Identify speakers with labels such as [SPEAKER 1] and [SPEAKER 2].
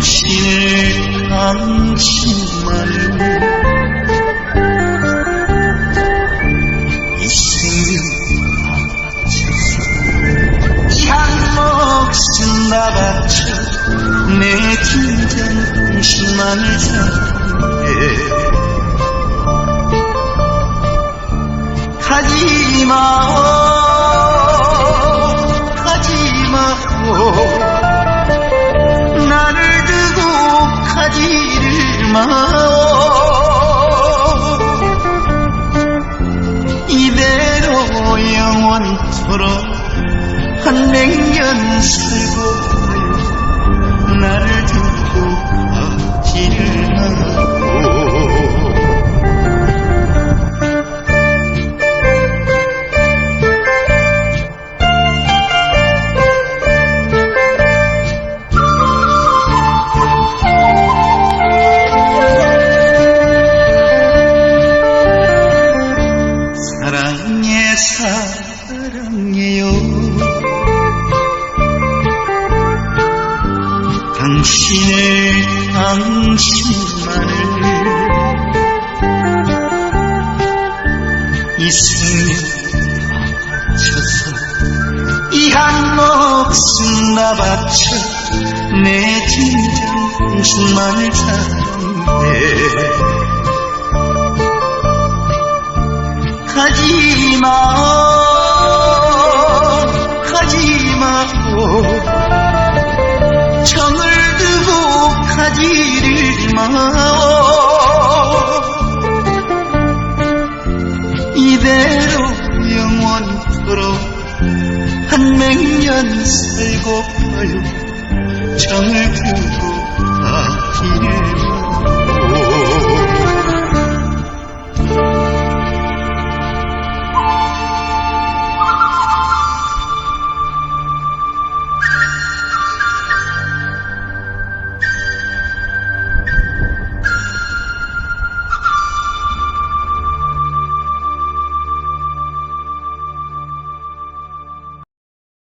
[SPEAKER 1] 당신을 당신만을 이 생명 바쳐서 이한 목숨 다 바쳐 내 진정 당신만을 사랑해 가지마 가지마 마오 이대로 영원토록 한 백년 살고 가요 나를 두고 가지를 사랑해요. 당신을 당신만을 이 생명 다 바쳐서 이 한 목숨 다 바쳐 내 진정 당신만을 사랑해. 가지마 이대로 영원토록 한 백년 살고 가요. 정을 두고 가지를